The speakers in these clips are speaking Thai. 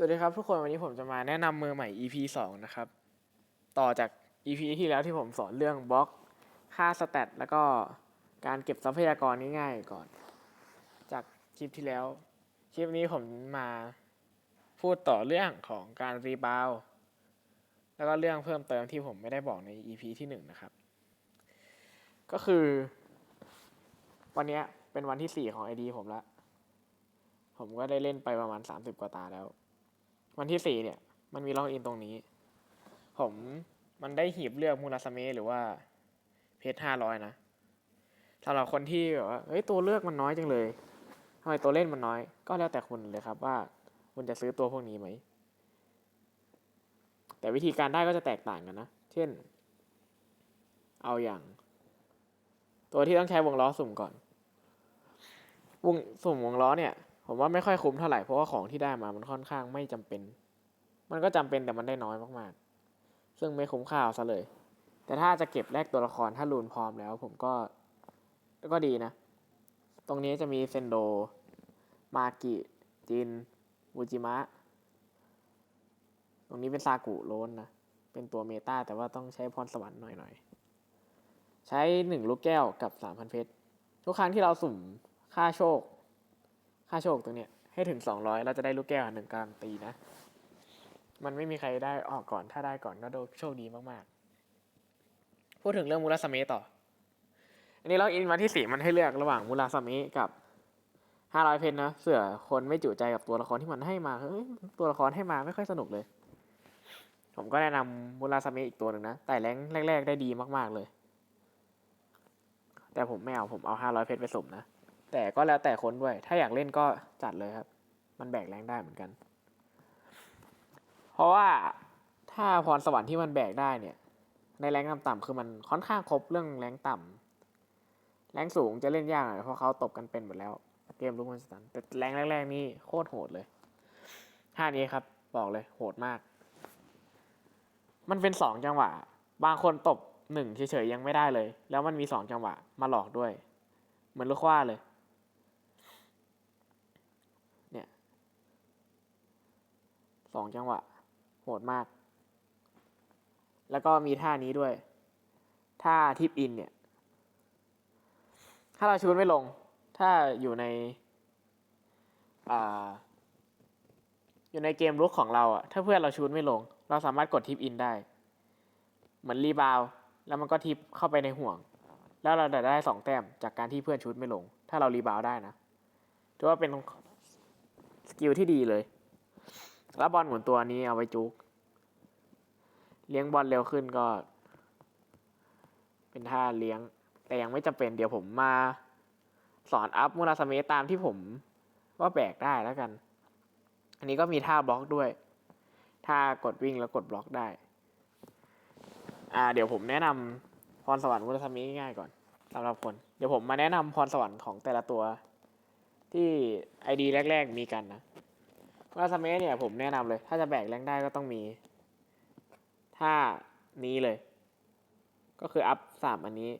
สวัสดีครับทุกคนวันนี้ผมจะมาแนะนำมือใหม่ EP 2 นะครับ ต่อจาก EP ที่แล้วที่ผมสอนเรื่องบล็อก ค่าสแตทแล้วก็การเก็บทรัพยากรง่ายๆก่อน จากคลิปที่แล้ว คลิปนี้ผมมาพูดต่อเรื่องของการรีบาวแล้วก็เรื่องเพิ่มเติมที่ผมไม่ได้บอกใน EP ที่ 1 นะครับ ก็คือ วันนี้เป็นวันที่ 4 ของ ID ผมละผมก็ได้เล่นไปประมาณ 30 กว่าตาแล้ว วันที่สี่เนี่ย มันมีล็อกอินตรงนี้ ผมมันได้หีบเลือกมูลสเมหรือว่าเพชรห้าร้อยนะสำหรับคนที่แบบว่าเฮ้ยตัวเลือกมันน้อยจังเลยทำไมตัวเล่นมันน้อย ก็แล้วแต่คุณเลยครับว่าคุณจะซื้อตัวพวกนี้ไหม แต่วิธีการได้ก็จะแตกต่างกันนะ เช่น เอาอย่าง ตัวที่ต้องใช้วงล้อสุ่มก่อน วงสุ่มวงล้อเนี่ย ผมว่าไม่ค่อยคุ้มเท่าไหร่เพราะว่าของที่ได้มามันค่อนข้างไม่จำเป็น มันก็จำเป็นแต่มันได้น้อยมากๆ ซึ่งไม่คุ้มค่าซะเลย แต่ถ้าจะเก็บแลกตัวละครถ้ารูนพร้อมแล้ว ผมก็ก็ดีนะ ตรงนี้จะมีเซนโด มากิ จินวูจิมะ ตรงนี้เป็นซากุโรนนะ เป็นตัวเมตาแต่ว่าต้องใช้พรสวรรค์หน่อยๆ ใช้หนึ่งลูกแก้วกับสามพันเพชร ทุกครั้งที่เราสุ่มค่าโชค ค่าโชคตรงเนี้ยให้ถึงสองร้อยเราจะได้ลูกแก้วหนึ่งการันตีนะ มันไม่มีใครได้ออกก่อน ถ้าได้ก่อนก็โดโชคดีมากๆ พูดถึงเรื่องมูลสเมต่อ อันนี้เราอินมาที่สี่มันให้เลือกระหว่างมูลสเมกับห้าร้อยเพนนะ เสือคนไม่จุใจกับตัวละครที่มันให้มาเฮ้ยตัวละครให้มาไม่ค่อยสนุกเลย ผมก็แนะนำมูลสเมอีกตัวหนึ่งนะ แต่แรงแรก ๆ ได้ดีมากๆเลย แต่ผมไม่เอาผมเอาห้าร้อยเพชรไปสุ่มนะ แต่ก็แล้วแต่คนด้วย ถ้าอยากเล่นก็จัดเลยครับ มันแบกแรงได้เหมือนกัน เพราะว่าถ้าพรสวรรค์ที่มันแบกได้เนี่ย ในแรงต่ำๆคือมันค่อนข้างครบเรื่องแรงต่ำแรงสูงจะเล่นยากหน่อยเพราะเขาตบกันเป็นหมดแล้ว เกมลูกมันสตันแต่แรงแรกๆนี่โคตรโหดเลยท่านี้ครับ บอกเลยโหดมาก มันเป็นสองจังหวะ บางคนตบหนึ่งเฉยๆยังไม่ได้เลย แล้วมันมีสองจังหวะมาหลอกด้วย เหมือนลูกคว้าเลย สองจังหวะ โหดมาก แล้วก็มีท่านี้ด้วย ท่าทิปอินเนี่ย ถ้าเราชูดไม่ลง ถ้าอยู่ในอ่าอยู่ในเกมลุกของเราอะถ้าเพื่อนเราชูดไม่ลง เราสามารถกดทิปอินได้ เหมือนรีบาว แล้วมันก็ทิปเข้าไปในห่วง แล้วเราจะได้สองแต้มจากการที่เพื่อนชูดไม่ลง ถ้าเรารีบาวได้นะถือว่าเป็นสกิลที่ดีเลย แล้วบอลหมุนตัวนี้เอาไว้จุก เลี้ยงบอลเร็วขึ้นก็ เป็นท่าเลี้ยง แต่ยังไม่จำเป็นเดี๋ยวผมมา สอนอัพมูลสเมตามที่ผมว่าแบกได้แล้วกัน อันนี้ก็มีท่าบล็อกด้วย ท่ากดวิ่งแล้วกดบล็อกได้ อ่า เดี๋ยวผมแนะนำพรสวรรค์มูลสเมตง่ายๆก่อนสำหรับคน เดี๋ยวผมมาแนะนำพรสวรรค์ของแต่ละตัวที่ไอดีแรก ๆ มีกันนะ มูลสเมตเนี่ยผมแนะนำเลย ถ้าจะแบกแรงได้ก็ต้องมีท่านี้เลย ก็คืออัพสามอันนี้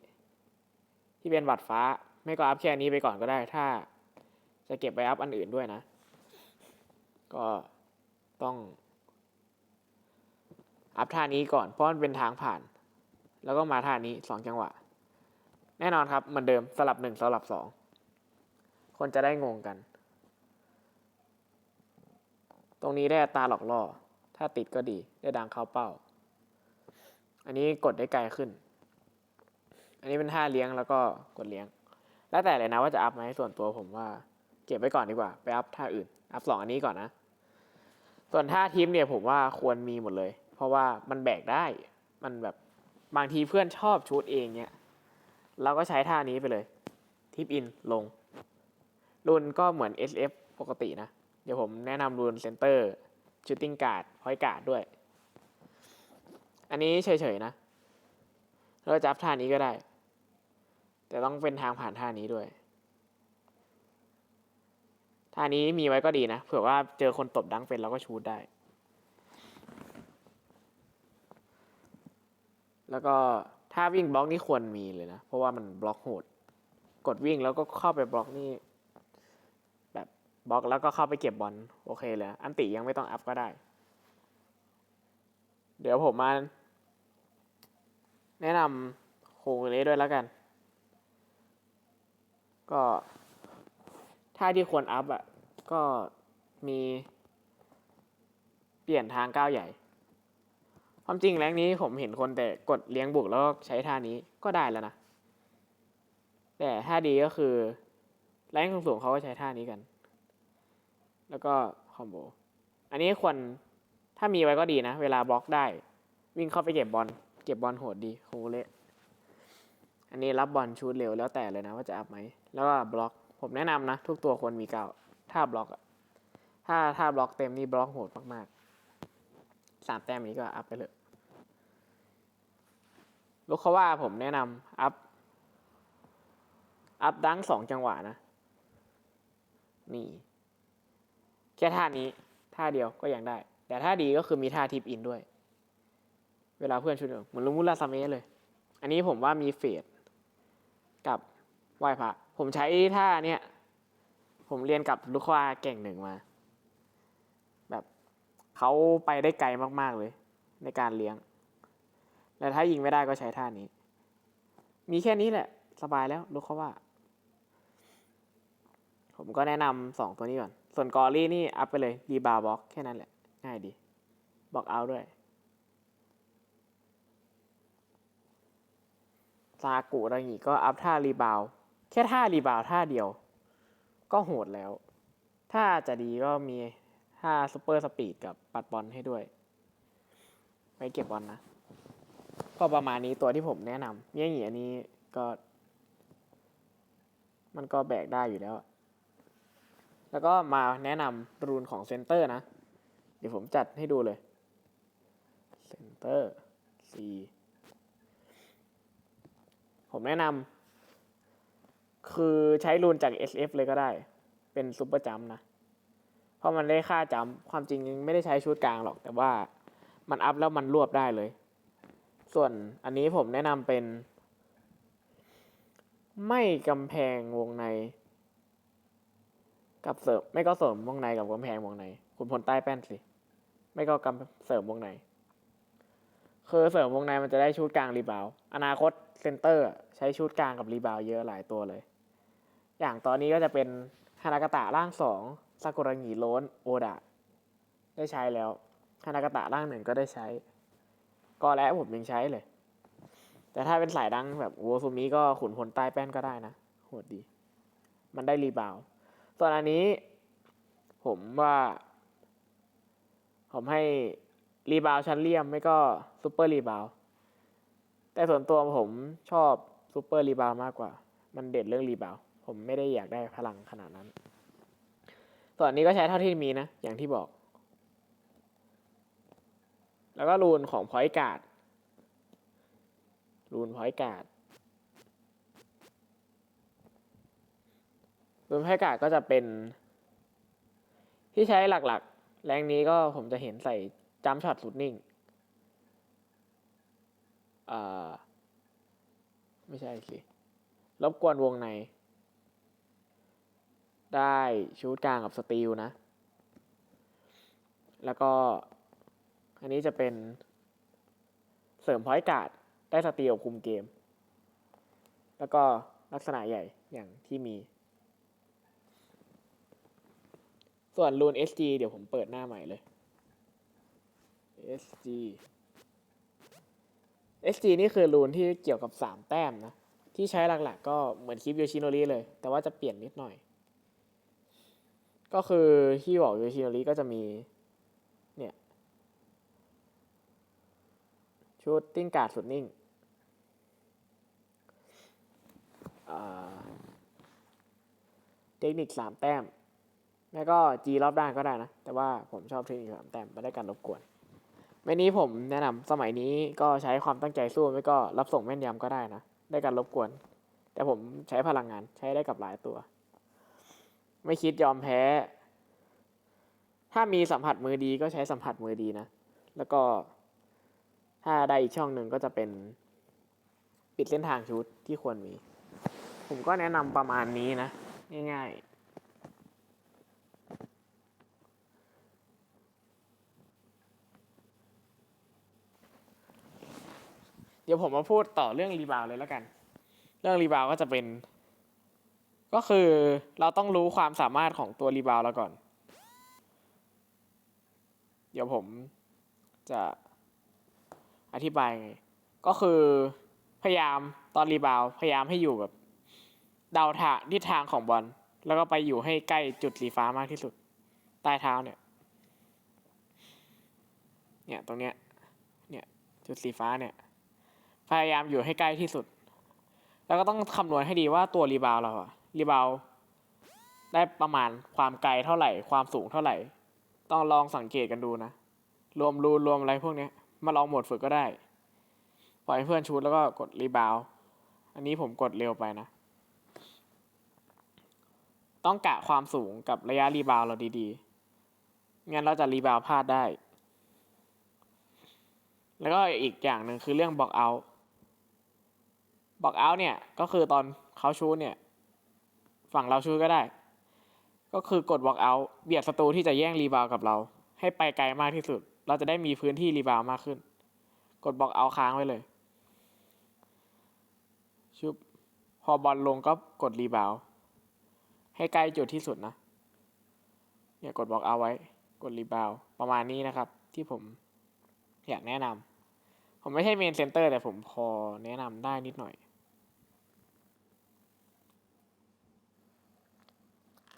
ที่เป็นบัตรฟ้า ไม่ก็อัพแค่นี้ไปก่อนก็ได้ ถ้าจะเก็บไปอัพอันอื่นด้วยนะ ก็ต้อง อัพท่านี้ก่อน เพราะมันเป็นทางผ่าน แล้วก็มาท่านี้สองจังหวะ แน่นอนครับเหมือนเดิมสลับหนึ่งสลับสองคนจะได้งงกัน ตรงนี้ได้อัตราหลอกล่อ ถ้าติดก็ดี ได้ดังเข้าเป้า อันนี้กดได้ไกลขึ้น อันนี้เป็นท่าเลี้ยงแล้วก็กดเลี้ยง แล้วแต่เลยนะว่าจะอัพไหมส่วนตัวผมว่า เก็บไว้ก่อนดีกว่า ไปอัพท่าอื่น อัพสองอันนี้ก่อนนะ ส่วนท่าทีมเนี่ยผมว่าควรมีหมดเลย เพราะว่ามันแบกได้ มันแบบบางทีเพื่อนชอบชูดเองเนี่ย เราก็ใช้ท่านี้ไปเลย ทิปอินลง รุนก็เหมือน SF ปกตินะ ดี๋ยวผมแนะนำรุนเซนเตอร์ชูตติ้งการ์ดพอยการ์ดด้วย อันนี้เฉยๆนะเราจะอัพท่านี้ก็ได้ แต่ต้องเป็นทางผ่านท่านี้ด้วย ท่านี้มีไว้ก็ดีนะ เผื่อว่าเจอคนตบดังเป็นเราก็ชูดได้ แล้วก็ถ้าวิ่งบล็อกนี่ควรมีเลยนะ เพราะว่ามันบล็อกโหด กดวิ่งแล้วก็เข้าไปบล็อกนี่ บล็อกแล้วก็เข้าไปเก็บบอลโอเคเลยอันติยังไม่ต้องอัพก็ได้ เดี๋ยวผมมาแนะนำโคงนี้ด้วยแล้วกัน ก็ท่าที่ควรอัพอะ ก็มีเปลี่ยนทางก้าวใหญ่ ความจริงแรงนี้ผมเห็นคนแต่กดเลี้ยงบุกแล้วใช้ท่านี้ก็ได้แล้วนะ แต่ท่าดีก็คือแรงสูงๆเขาก็ใช้ท่านี้กัน แล้วก็คอมโบ อันนี้ควรถ้ามีไว้ก็ดีนะ เวลาบล็อกได้ วิ่งเข้าไปเก็บบอลเก็บบอลโหดดีโคเละอันนี้รับบอลชูดเร็วแล้วแต่เลยนะว่าจะอัพไหม แล้วก็บล็อก ผมแนะนำนะ ทุกตัวควรมีเก้าถ้าบล็อกอะถ้าถ้าบล็อกเต็มนี่บล็อกโหดมากๆสามแต้มนี้ก็อัพไปเลยลูกเขาว่าผมแนะนำอัพ อัพดังสองจังหวะนะ นี่ แค่ท่านี้ท่าเดียวก็ยังได้ แต่ท่าดีก็คือมีท่าทิปอินด้วย เวลาเพื่อนชุดเดียเหมือนลุมุลาซาเมะเลย อันนี้ผมว่ามีเฟดกับไหว้พระผมใช้ท่าเนี้ยผมเรียนกับลูกควาเก่งหนึ่งมา แบบเขาไปได้ไกลมากๆเลย ในการเลี้ยง และถ้ายิงไม่ได้ก็ใช้ท่านี้ มีแค่นี้แหละ สบายแล้วลูกเขาว่า ผมก็แนะนำสองตัวนี้ก่อน ส่วนกอรี่นี่อัพไปเลยรีบาร์บ็อกแค่นั้นแหละ ง่ายดีบอกเอาด้วยซากุอะไรงี้ก็อัพท่ารีบาวด์แค่ท่ารีบาวด์ท่าเดียว ก็โหดแล้ว ถ้าจะดีก็มีท่าซูเปอร์สปีดกับปัดบอลให้ด้วยไว้เก็บบอลนะ ก็ประมาณนี้ตัวที่ผมแนะนำเมี่ยหงีอันนี้ก็ มันก็แบกได้อยู่แล้ว แล้วก็มาแนะนำรูนของเซนเตอร์นะ เดี๋ยวผมจัดให้ดูเลยเซนเตอร์ C ผมแนะนำคือใช้รูนจาก SF เลยก็ได้ เป็นซุปเปอร์จัมนะ เพราะมันได้ค่าจัมความจริงไม่ได้ใช้ชุดกลางหรอก แต่ว่ามันอัพแล้วมันรวบได้เลย ส่วนอันนี้ผมแนะนำเป็น ไม่กำแพงวงใน กับเสริมไม่ก็เสริมวงในกับกำแพงวงในคุณพลใต้แป้นสิ ไม่ก็กำเสริมวงในคือเสริมวงในมันจะได้ชุดกลางรีบาว อนาคตเซนเตอร์ใช้ชุดกลางกับรีบาวเยอะหลายตัวเลย อย่างตอนนี้ก็จะเป็นฮานากาตะร่างสองซากุระงิโรนโอดะได้ใช้แล้วฮานากาตะร่างหนึ่งก็ได้ใช้ ก็แล้วผมยังใช้เลย แต่ถ้าเป็นสายดังแบบโวซูมิก็ขุนพลใต้แป้นก็ได้นะโหดดี มันได้รีบาว ส่วนอันนี้ ผมว่า ผมให้รีบาวชั้นเลี่ยม ไม่ก็ซูเปอร์รีบาวแต่ส่วนตัวผมชอบซูเปอร์รีบาวมากกว่า มันเด่นเรื่องรีบาวผมไม่ได้อยากได้พลังขนาดนั้น ส่วนอันนี้ก็ใช้เท่าที่มีนะ อย่างที่บอก แล้วก็รูนของพอยการ์ดรูนพอยการ์ด รูนพอยการ์ดก็จะเป็น ที่ใช้หลักๆ แรงนี้ก็ผมจะเห็นใส่จัมช็อตสุดนิ่งอ่าไม่ใช่สิรบกวนวงใน ได้ชูดกลางกับสตีลนะ แล้วก็ อันนี้จะเป็นเสริมพอยต์การ์ดได้สตีลคุมเกม แล้วก็ลักษณะใหญ่อย่างที่มี ส่วนรูน SG เดี๋ยวผมเปิดหน้าใหม่เลย SG SG นี่คือรูนที่เกี่ยวกับสามแต้มนะ ที่ใช้หลักๆ ก็เหมือนคลิปโยชิโนริเลย แต่ว่าจะเปลี่ยนนิดหน่อย ก็คือที่บอกโยชิโนริก็จะมี เนี่ย ชุดติ้งการ์ดสุดนิ่งเทคนิคสามแต้ม แล้วก็จีรอบด้านก็ได้นะ แต่ว่าผมชอบเทคนิคสามแต้มไม่ได้การรบกวนไม่นี้ผมแนะนำสมัยนี้ก็ใช้ความตั้งใจสู้ไม่ก็รับส่งแม่นยำก็ได้นะ ได้การรบกวน แต่ผมใช้พลังงานใช้ได้กับหลายตัว ไม่คิดยอมแพ้ ถ้ามีสัมผัสมือดีก็ใช้สัมผัสมือดีนะ แล้วก็ถ้าได้อีกช่องหนึ่งก็จะเป็นปิดเส้นทางชุดที่ควรมี ผมก็แนะนำประมาณนี้นะ ง่าย ดี๋ยวผมมาพูดต่อเรื่องรีบาวเลยแล้วกัน เรื่องรีบาวก็จะเป็น ก็คือเราต้องรู้ความสามารถของตัวรีบาวเราก่อน เดี๋ยวผมจะอธิบายไงก็คือพยายามตอนรีบาวพยายามให้อยู่แบบเดาทางทิศทางของบอลแล้วก็ไปอยู่ให้ใกล้จุดสีฟ้ามากที่สุด ใต้เท้าเนี่ย เนี่ยตรงเนี้ย เนี่ยจุดสีฟ้าเนี่ย พยายามอยู่ให้ใกล้ที่สุด แล้วก็ต้องคำนวณให้ดีว่าตัวรีบาวเราอะรีบาวได้ประมาณความไกลเท่าไหร่ ความสูงเท่าไหร่ ต้องลองสังเกตกันดูนะ รวมรูนรวมอะไรพวกนี้มาลองโหมดฝึกก็ได้ ปล่อยเพื่อนชูดแล้วก็กดรีบาวอันนี้ผมกดเร็วไปนะ ต้องกะความสูงกับระยะรีบาวเราดีๆ งั้นเราจะรีบาวพลาดได้ แล้วก็อีกอย่างหนึ่งคือเรื่องบล็อกเอาท์ บอกเอาเนี่ย ก็คือตอนเขาชูเนี่ย ฝั่งเราชูก็ได้ ก็คือกดบอกเอาเบียดศัตรูที่จะแย่งรีบาวกับเรา ให้ไปไกลมากที่สุด เราจะได้มีพื้นที่รีบาวมากขึ้น กดบอกเอาค้างไว้เลย ชุบพอบอลลงก็กดรีบาวให้ใกล้จุดที่สุดนะเนี่ยกดบอกเอาไว้ กดรีบาวประมาณนี้นะครับ ที่ผมอยากแนะนำผมไม่ใช่เมนเซนเตอร์แต่ผมพอแนะนำได้นิดหน่อย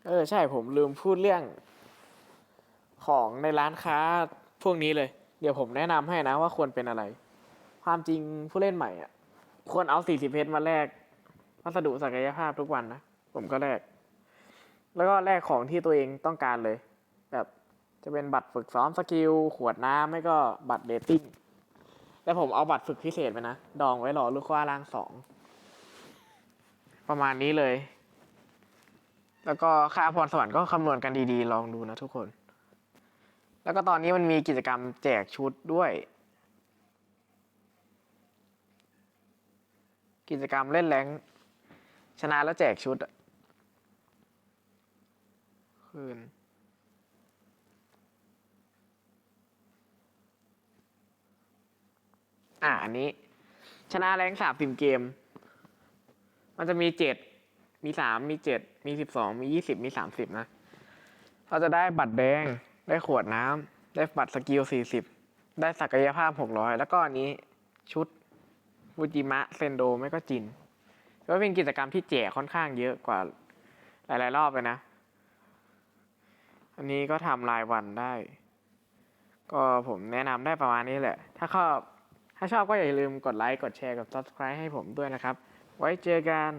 เออใช่ผมลืมพูดเรื่องของในร้านค้าพวกนี้เลย เดี๋ยวผมแนะนำให้นะว่าควรเป็นอะไร ความจริงผู้เล่นใหม่อะ ควรเอา 40 เพชรมาแลกวัสดุศักยภาพทุกวันนะ ผมก็แลก แล้วก็แลกของที่ตัวเองต้องการเลย แบบจะเป็นบัตรฝึกซ้อมสกิล ขวดน้ำไม่ก็บัตรเดทติ้งแล้วผมเอาบัตรฝึกพิเศษไปนะ ดองไว้รอลูกค้าล่างสอง ประมาณนี้เลย แล้วก็ค่าพรสวรรค์ก็คำนวณกันดีๆ ลองดูนะทุกคน แล้วก็ตอนนี้มันมีกิจกรรมแจกชุดด้วย กิจกรรมเล่นแรงชนะแล้วแจกชุดอะคืนอ่าอันนี้ ชนะแรงสามสิบเกม มันจะมีเจ็ด มีสามมีเจ็ดมีสิบสองมียี่สิบมีสามสิบนะ เราจะได้บัตรแดง ได้ขวดน้ำได้บัตรสกิลสี่สิบได้ศักยภาพหกร้อยแล้วก็อันนี้ชุดฟูจิมะเซนโดไม่ก็จินก็เป็นกิจกรรมที่แจกค่อนข้างเยอะกว่าหลาย ๆ รอบเลยนะ อันนี้ก็ทำรายวันได้ ก็ผมแนะนำได้ประมาณนี้แหละ ถ้าชอบถ้าชอบก็อย่าลืมกดไลค์ กดแชร์ กด subscribe ให้ผมด้วยนะครับ ไว้เจอกัน